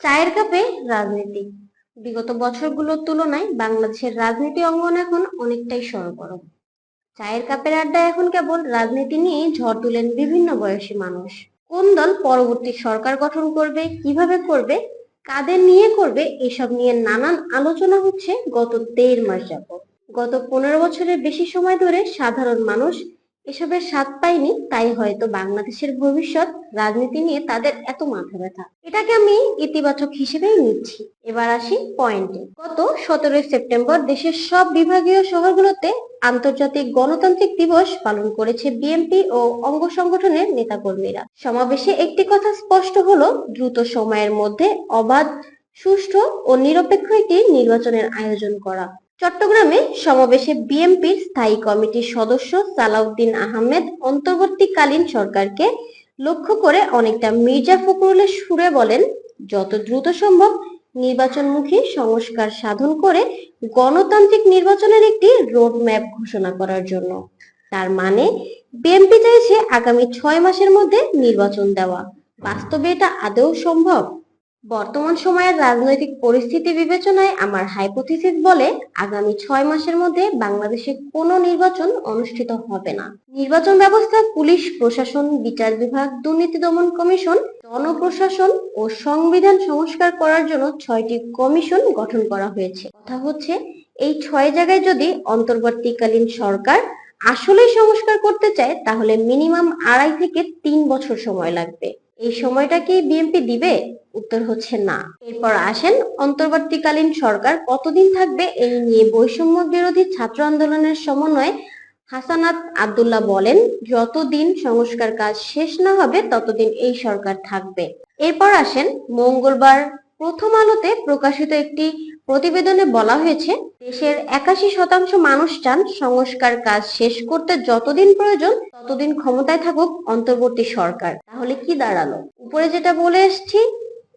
চায়ের কাপে রাজনীতি। বিগত বছরগুলোর তুলনায় বাংলাদেশের রাজনীতি অঙ্গন এখন অনেকটাই সরগরম। চায়ের কাপের আড্ডায় এখন কেবল রাজনীতি নিয়ে ঝড় তুলেন বিভিন্ন বয়সী মানুষ। কোন দল পরবর্তী সরকার গঠন করবে, কীভাবে করবে, কাদের নিয়ে করবে, এসব নিয়ে নানান আলোচনা হচ্ছে গত দেড় মাস যাবত গত পনেরো বছরের বেশি সময় ধরে সাধারণ মানুষ এসবের স্বাদ পায়নি তাই হয়তো বাংলাদেশের ভবিষ্যৎ রাজনীতি নিয়ে তাদের এত মাথা ব্যথা। এটাকে আমি ইতিবাচক হিসেবেই নিচ্ছি। এবার আসি পয়েন্টে গত সতেরোই সেপ্টেম্বর দেশের সব বিভাগীয় শহরগুলোতে আন্তর্জাতিক গণতান্ত্রিক দিবস পালন করেছে বিএনপি ও অঙ্গ সংগঠনের নেতাকর্মীরা। সমাবেশে একটি কথা স্পষ্ট হলো, দ্রুত সময়ের মধ্যে অবাধ, সুষ্ঠু ও নিরপেক্ষ একটি নির্বাচনের আয়োজন করা। চট্টগ্রামে সমাবেশে বিএনপির স্থায়ী কমিটির সদস্য সালাউদ্দিন আহমেদ অন্তর্বর্তীকালীন সরকারকে লক্ষ্য করে অনেকটা মির্জা ফখরুলের সুরে বলেন, যত দ্রুত সম্ভব নির্বাচনমুখী সংস্কার সাধন করে গণতান্ত্রিক নির্বাচনের একটি রোডম্যাপ ঘোষণা করার জন্য। তার মানে বিএনপি চাইছে আগামী ছয় মাসের মধ্যে নির্বাচন দেওয়া। বাস্তবে এটা আদৌ সম্ভব? বর্তমান সময়ের রাজনৈতিক পরিস্থিতি বিবেচনায় আমার হাইপোথিসিস বলে আগামী ছয় মাসের মধ্যে বাংলাদেশে কোনো নির্বাচন অনুষ্ঠিত হবে না। নির্বাচন ব্যবস্থা পুলিশ, প্রশাসন, বিচার বিভাগ, দুর্নীতি দমন কমিশন, জনপ্রশাসন ও সংবিধান সংস্কার করার জন্য ছয়টি কমিশন গঠন করা হয়েছে। কথা হচ্ছে, এই ছয় জায়গায় যদি অন্তর্বর্তীকালীন সরকার আসলেই সংস্কার করতে চায়, তাহলে মিনিমাম আড়াই থেকে তিন বছর সময় লাগবে। এই সময়টা কি বিএনপি দিবে? উত্তর হচ্ছে না। এরপর আসেন, অন্তর্বর্তীকালীন সরকার কতদিন থাকবে এই নিয়ে বৈষম্য বিরোধী ছাত্র আন্দোলনের সমন্বয়ে হাসানাত আবদুল্লাহ বলেন, যতদিন সংস্কার কাজ শেষ না হবে, ততদিন এই সরকার থাকবে। এরপর আসেন, মঙ্গলবার প্রথম আলোতে প্রকাশিত একটি প্রতিবেদনে বলা হয়েছে, দেশের একাশি শতাংশ মানুষ চান সংস্কার কাজ শেষ করতে যতদিন প্রয়োজন ততদিন ক্ষমতায় থাকুক অন্তর্বর্তী সরকার। তাহলে কি দাঁড়াল? উপরে যেটা বলে এসছি,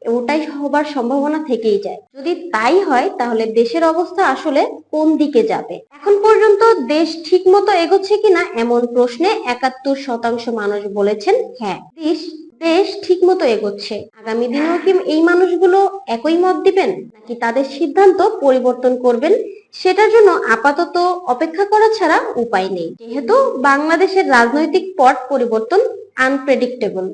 ওটাই হবার সম্ভাবনা থেকেই যায়। যদি তাই হয়, তাহলে দেশের অবস্থা আসলে কোন দিকে যাবে? এখন পর্যন্ত দেশ ঠিকমতো এগোচ্ছে কিনা এমন প্রশ্নে একাত্তর শতাংশ মানুষ বলেছেন হ্যাঁ। দেশ দেশ ঠিকমতো এগোচ্ছে। আগামী দিনেও কি এই মানুষগুলো একই মত দিবেন? নাকি তাদের সিদ্ধান্ত পরিবর্তন করবেন? সেটার জন্য আপাতত অপেক্ষা করা ছাড়া উপায় নেই। যেহেতু বাংলাদেশের রাজনৈতিক পট পরিবর্তন আনপ্রেডিক্টেবল